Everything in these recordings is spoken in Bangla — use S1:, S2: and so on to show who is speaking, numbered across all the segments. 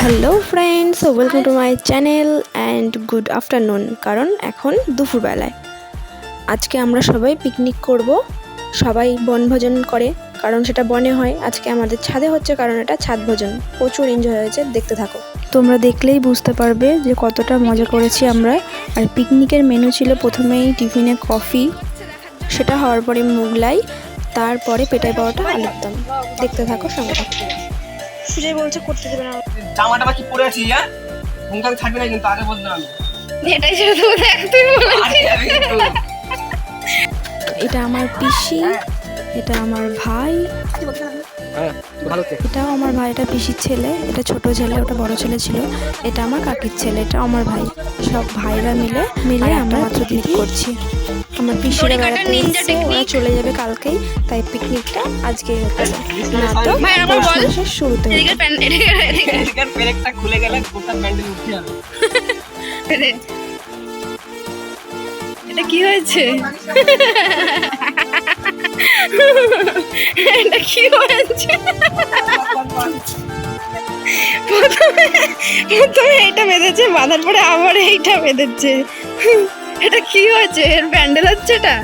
S1: Hello friends welcome to my channel and good afternoon কারণ এখন দুপুরবেলায়। আজকে আমরা সবাই পিকনিক করব সবাই বনভোজন করে কারণ সেটা বনে হয়। আজকে আমাদের ছাদে হচ্ছে কারণ এটা ছাদ ভোজন। প্রচুর এনজয় হয়েছে দেখতে থাকো। তোমরা দেখলেই বুঝতে পারবে যে কতটা মজা করেছি আমরা। আর পিকনিকের মেনু ছিল প্রথমেই টিফিনে কফি সেটা হওয়ার পরে মুগলাই তারপরে পেটাই পাওয়াটা আলুর দম। দেখতে থাকো সঙ্গে থাকো। সুজয় বলছে করতে দেবে না।
S2: জামাটা বাকি পরে আছি হ্যাঁ? থাকবে না কিন্তু আগে বললাম আমি
S1: এটাই শুধু তুই
S2: আরে
S1: এটা আমার পিসি এটা আমার ভাই।
S2: ভালো
S1: এটাও আমার ভাই এটা পিসির ছেলে এটা ছোট ছেলে ওটা বড় ছেলে ছিল। এটা আমার কাকির ছেলে এটা আমার ভাই। সব ভাইরা মিলে মিলে আমরা মাত্র পিকনিক করছি। আমার পিসিরা বেড়াতে এসেছে ওরা চলে যাবে কালকেই তাই পিকনিকটা আজকেই হচ্ছে না তো মাসের শুরুতে হতো।
S2: এদিকের পেরেকটা খুলে গেলে গোটা প্যান্ডেল উঠে যাবে।
S3: এটা কি হয়েছে? এটা কি হয়েছে? প্রথমে প্রথমে এইটা বেঁধেছে বাঁধার পরে আবার এইটা বেঁধেছে। এটা কি হয়েছে? এর প্যান্ডেল হচ্ছে এটা?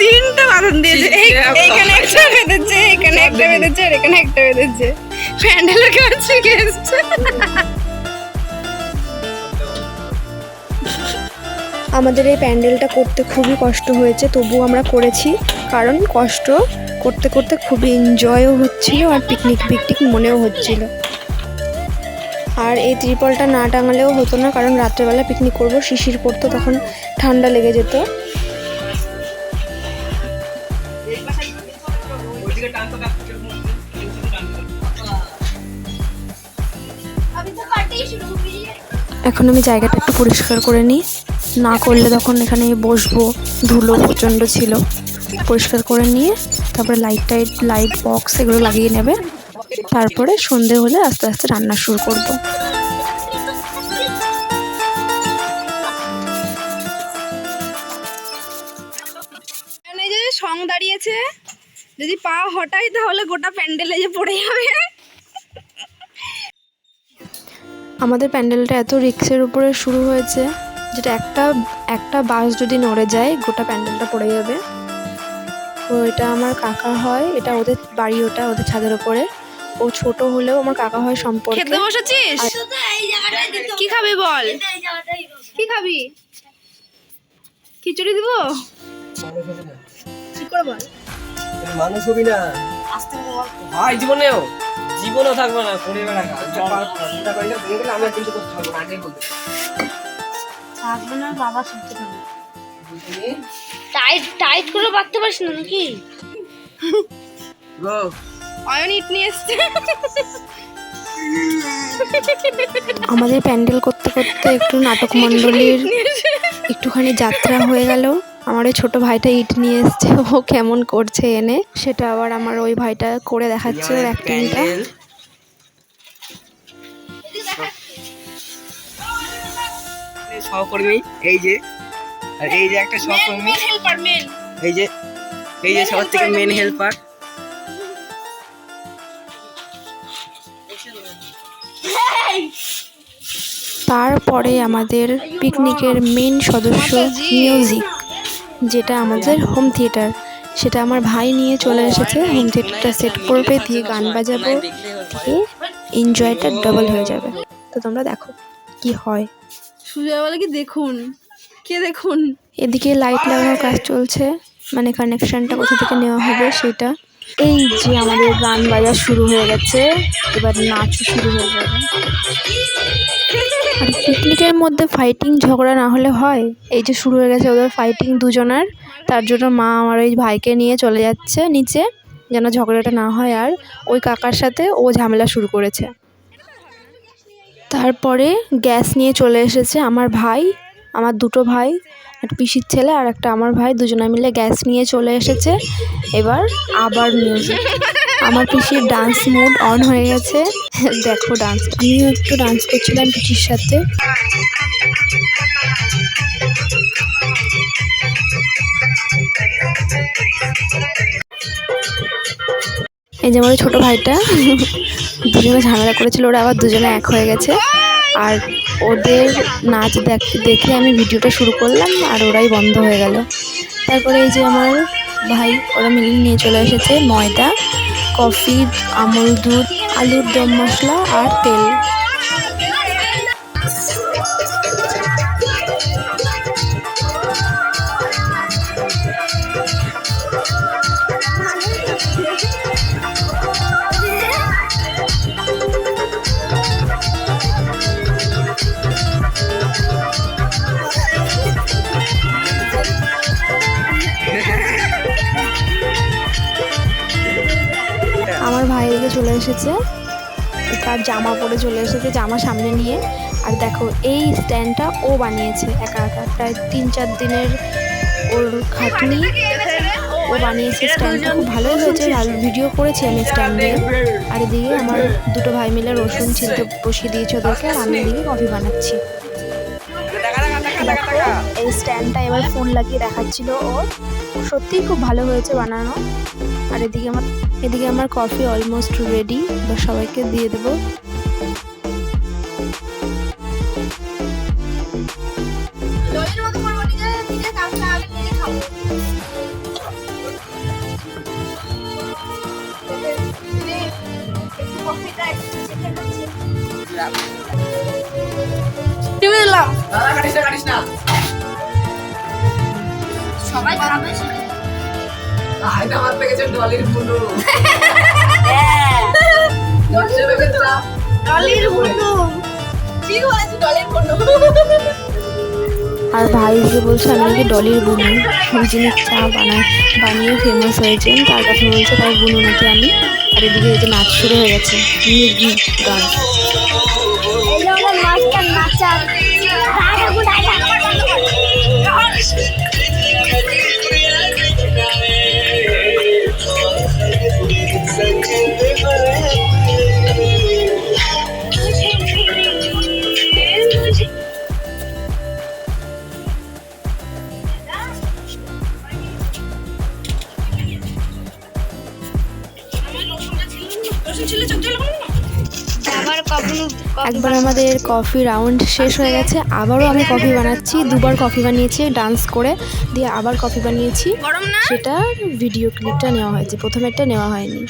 S3: তিনটা বাঁধন দিয়েছে। এইখানে একটা বেঁধেছে এখানে একটা বেঁধেছে আর এখানে একটা বেঁধেছে। প্যান্ডেলের কাছে গেছে।
S1: আমাদের এই প্যান্ডেলটা করতে খুবই কষ্ট হয়েছে তবু আমরা করেছি। কারণ কষ্ট করতে করতে খুবই এনজয়ও হচ্ছিল আর পিকনিক পিকনিক মনেও হচ্ছিল। আর এই ত্রিপলটা না টাঙালেও হতো না, কারণ রাত্রেবেলা পিকনিক করব, শিশির পড়তো তখন ঠান্ডা লেগে যেত। এখন আমি জায়গাটা একটু পরিষ্কার করে নিই। না করলে তখন এখানে বসবো ধুলো প্রচণ্ড ছিল। পরিষ্কার করে নিয়ে তারপরে লাইট টাইট লাইট বক্স এগুলো লাগিয়ে নেবে। তারপরে সন্ধে হলে আস্তে আস্তে রান্না শুরু করব।
S3: যে সং দাঁড়িয়েছে যদি পা হটাই তাহলে গোটা প্যান্ডেলে যে পড়ে যাবে।
S1: আমাদের প্যান্ডেলটা এত রিক্সের উপরে শুরু হয়েছে। যেটা একটা একটা বাস যদি নড়ে যায় গোটা প্যান্ডেলটা পড়ে যাবে। তো এটা আমার কাকা হয় এটা ওদের বাড়ি ওটা ওদের ছাদের ওপরে। ও ছোট হলেও আমার কাকা হয় সম্পর্কে।
S3: খেতে বসেছিস? কি খাবি বল? কি খাবি? খিচুড়ি দিব? কি করে বল।
S2: মানুষ হবি না। হয় জীবনেও জীবনেও থাকবে না গেলে আমরা কিন্তু করতে পারব আগেই বলতে
S4: থাকবে না বাবা শুনতে
S2: বুঝলি
S4: টাইট টাইট করে বাঁধতে পারিস না নাকি?
S3: অয়ন ইট নিয়ে এসছে।
S1: আমাদের প্যান্ডেল করতে করতে একটু নাটক মণ্ডলীর একটুখানি যাত্রা হয়ে গেল। আমার ওই ছোট ভাইটা ইট নিয়ে এসছে। ও কেমন করছে এনে। সেটা আবার আমার ওই ভাইটা করে দেখাচ্ছে ওর অ্যাক্টিংটা
S2: সহকর্মী এই যে আর এই যে একটা সহকর্মী এই যে এই যে সবার থেকে মেন হেল্পার
S1: তারপরে আমাদের পিকনিকের মেন সদস্য মিউজিক যেটা আমাদের হোম থিয়েটার সেটা আমার ভাই নিয়ে চলে এসেছে হোম থিয়েটারটা সেট করবে দিয়ে গান বাজাবো দিয়ে এনজয়টা ডবল হয়ে যাবে। তো তোমরা দেখো কি হয়।
S3: সুজয় বলে কি দেখুন? কে দেখুন?
S1: এদিকে লাইট লাগানোর কাজ চলছে মানে কানেকশনটা কোথা থেকে নেওয়া হবে সেটা। এই যে আমাদের গান বাজা শুরু হয়ে গেছে, এবার নাচও শুরু হয়ে যাবে। আর পিকনিকের মধ্যে ফাইটিং ঝগড়া না হলে হয়? এই যে শুরু হয়ে গেছে ওদের ফাইটিং দুজনার, তার জন্য মা আমার ওই ভাইকে নিয়ে চলে যাচ্ছে নিচে, যেন ঝগড়াটা না হয়। আর ওই কাকার সাথে ও ঝামেলা শুরু করেছে। তারপরে গ্যাস নিয়ে চলে এসেছে আমার ভাই, আমার দুটো ভাই, একটা পিসির ছেলে আর একটা আমার ভাই, দুজনে মিলে গ্যাস নিয়ে চলে এসেছে। এবার আবার মিউজিক আমার পিসির ডান্স মুড অন হয়ে গেছে। দেখো ডান্স আমিও একটু ডান্স করছিলাম পিসির সাথে। এই যে আমার ছোটো ভাইটা। দুজনে ঝামেলা করেছিল, ওরা আবার দুজনে এক হয়ে গেছে। আর ওদের নাচ দেখ- আমি ভিডিওটা শুরু করলাম, আর ওরাই বন্ধ হয়ে গেল। তারপরে এই যে আমার ভাই, ওরা মিলিয়ে নিয়ে চলে এসেছে ময়দা, কফি, আমল দুধ, আলুর দম মশলা আর তেল। এসেছে। তার জামা পরে চলে এসেছে জামা সামনে নিয়ে। আর দেখো এই স্ট্যান্ডটা ও বানিয়েছে একা একা। প্রায় তিন চার দিনের ওর খাটনি। ও বানিয়েছে স্ট্যান্ডটা খুব ভালোই হয়েছে। আর ভিডিও করেছি আমি স্ট্যান্ড দিয়ে। আর এদিকে আমার দুটো ভাই মিলে রসুন ছিলতে বসিয়ে দিয়েছে ওদেরকে। আর আমি এদিকে কফি বানাচ্ছি। দেখো এই স্ট্যান্ডটা এবার ফোন লাগিয়ে দেখাচ্ছিল ও। সত্যিই খুব ভালো হয়েছে বানানো। আর এদিকে আমার এদিকে আমার কফি অলমোস্ট রেডি বা সবাইকে দিয়ে দেবো।
S4: সবাই খাবে
S2: আয়না হাত পেকেছে ডলির বুনু
S4: ডলির বুনু ঠিক বলেছি ডলির বুনু
S1: আর ভাই যে বলছে আমি নাকি ডলির বুনু জিনিস চা বানায় বানিয়ে ফেমাস হয়েছেন তার কথা বলছে তার বুনু নাকি আমি? আর এদিকে এই যে নাচ শুরু হয়ে গেছে। গান। একবার আমাদের কফি রাউন্ড শেষ হয়ে গেছে। আবারও আমি কফি বানাচ্ছি। দুবার কফি বানিয়েছি ডান্স করে দিয়ে আবার কফি বানিয়েছি। সেটা ভিডিও ক্লিপটা নেওয়া হয়েছে। প্রথমেরটা নেওয়া হয়নি।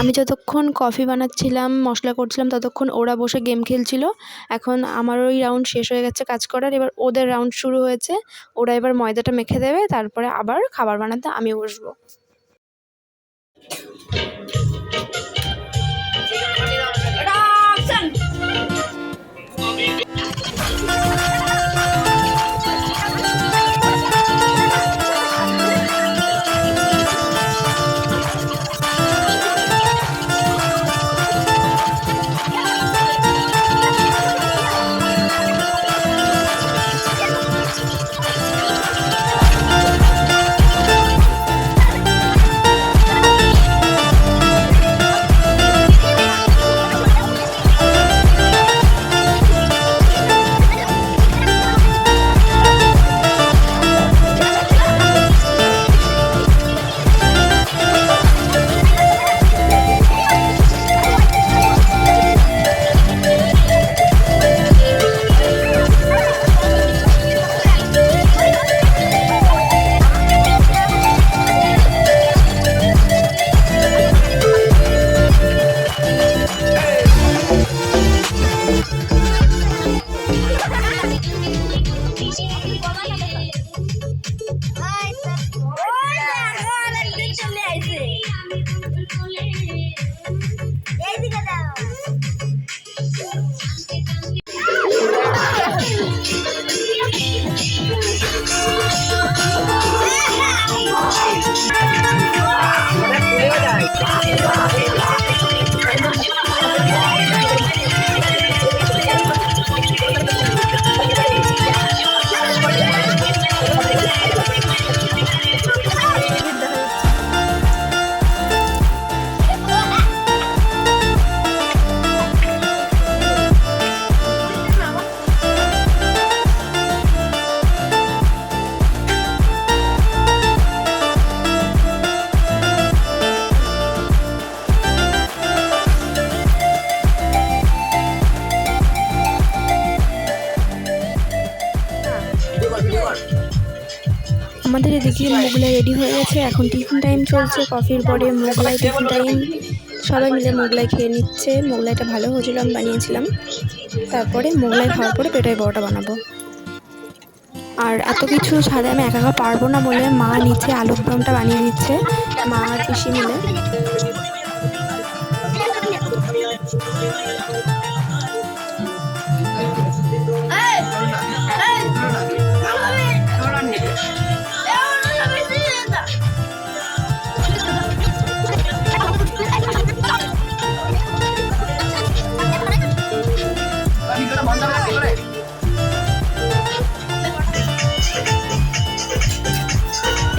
S1: আমি যতক্ষণ কফি বানাচ্ছিলাম মশলা করছিলাম ততক্ষণ ওরা বসে গেম খেলছিল। এখন আমার ওই রাউন্ড শেষ হয়ে গেছে কাজ করার এবার ওদের রাউন্ড শুরু হয়েছে। ওরা এবার ময়দাটা মেখে দেবে তারপরে আবার খাবার বানাতে আমি বসবো। আমাদের এদিকে মোগলাই রেডি হয়ে গেছে। এখন টিফিন টাইম চলছে কফির পরে মোগলাই টিফিন টাইম সবাই মিলে মোগলাই খেয়ে নিচ্ছে। মোগলাইটা ভালো হয়েছিল, আমি বানিয়েছিলাম। তারপরে মোগলাই খাওয়ার পরে পেটের বড়টা বানাবো। আর এত কিছু সাদা আমি একা একা পারব না বলে মা নিচে আলুর দমটা বানিয়ে দিচ্ছে, মা আর পিসি মিলে।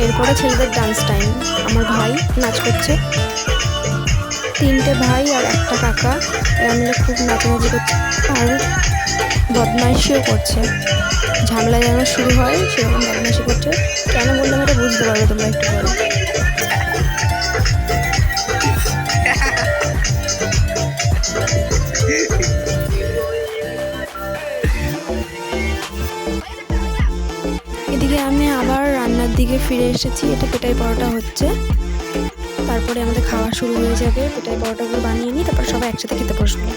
S1: এরপরে ছেলেদের ডান্স টাইম আমার ভাই নাচ করছে। তিনটে ভাই আর একটা কাকা, এরা মিলে খুব নাচানাচি করছে। আর বদমাইশিও করছে। ঝামেলা যেন শুরু হয়, সেরকম বদমাইশি করছে। কেন বললাম এটা বুঝতে পারবে তোমরা একটু পরে এদিকে আমি আবার রান্নার দিকে ফিরে এসেছি, এটা পেটাই পরোটা হচ্ছে। তারপরে আমাদের খাওয়া শুরু হয়ে যাবে, পেটাই পরোটাগুলো বানিয়ে নিই তারপর সবাই একসাথে খেতে বসবো।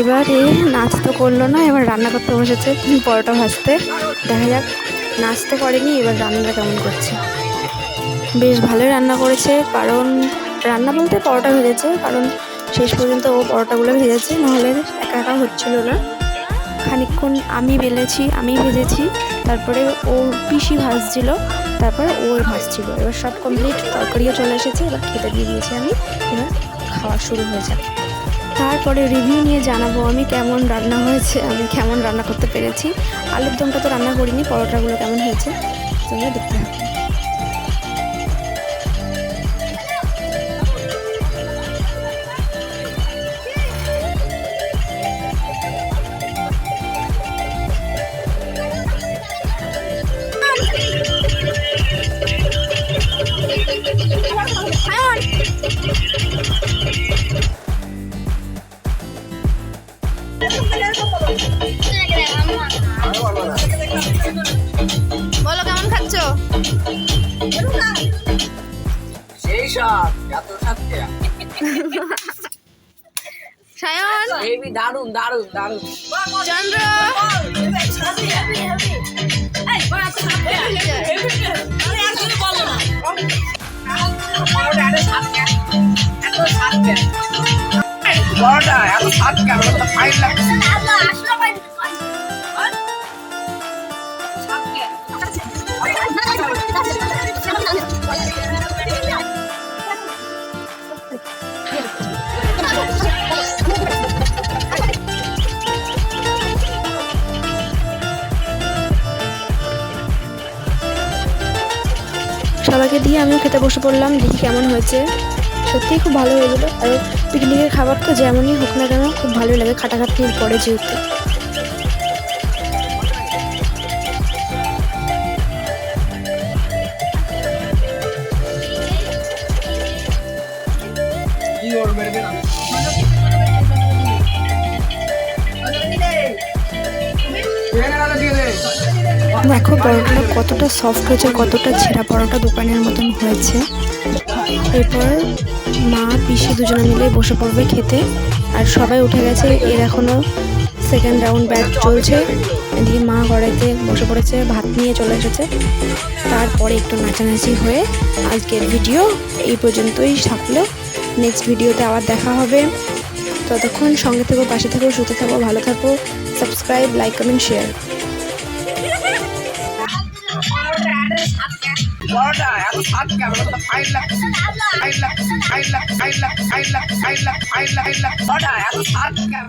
S1: এবারে নাচ তো করল না, এবার রান্না করতে বসেছে পরোটা ভাজতে। দেখা যাক নাচ তো করেনি, এবার রান্নাটা কেমন করছে। বেশ ভালোই রান্না করেছে, কারণ রান্না বলতে পরোটা ভেজেছে, কারণ শেষ পর্যন্ত ও পরোটাগুলো ভেজেছে, নাহলে একা একা হচ্ছিল না। খানিকক্ষণ আমি বেলেছি, আমি ভেজেছি, তারপরে ও পিসি ভাজছিল, তারপরে ও ভাজছিল। এবার সব কমপ্লিট তরকারিও চলে এসেছে, এবার খেতে দিয়ে দিয়েছি আমি, এবার খাওয়া শুরু হয়ে যাবে তারপরে রিভিউ নিয়ে জানাব আমি কেমন রান্না হয়েছে, আমি কেমন রান্না করতে পেরেছি। আলুর দমটা তো রান্না করিনি, পরোটাগুলো কেমন হয়েছে, তোমরা
S2: সেই সব এত সাথে।
S3: সায়ন।
S2: হেবি দারুণ দারুণ দারুণ
S3: চন্দ্র।
S2: বড়টা এত সাত কেন ফাইন লাগছে
S1: সবাইকে দিয়ে আমিও খেতে বসে পড়লাম, দেখি কেমন হয়েছে। সত্যিই খুব ভালো হয়েছিল। আর পিকনিকের খাবার তো যেমনই হোক না কেন, খুব ভালোই লাগে। খাটাখাটনির পরে যেহেতু। দেখো পরোটাটা কতটা সফট হয়েছে, কতটা ছেঁড়া পরোটা দোকানের মতন হয়েছে। এরপর মা, পিসি দুজনে মিলে বসে পড়বে খেতে। আর সবাই উঠে গেছে, এর এখনও সেকেন্ড রাউন্ড ব্যাচ চলছে। এদিকে মা গড়াইতে বসে পড়েছে, ভাত নিয়ে চলে এসেছে। তারপরে একটু নাচানাচি হয়ে আজকের ভিডিও এই পর্যন্তই থাকল। নেক্সট ভিডিওতে আবার দেখা হবে। ততক্ষণ সঙ্গে থেকো, পাশে থেকো, সুস্থ থাকো, ভালো থাকো সাবস্ক্রাইব লাইক কমেন্ট শেয়ার
S2: বড়টা এত সাত কেন ফাইন লাগছে ফাইন লাগছে ফাইন লাগছে ফাইন লাগছে ফাইন লাগছে ফাইন লাগছে ফাইন লাগছে বড়টা এত সাত কেন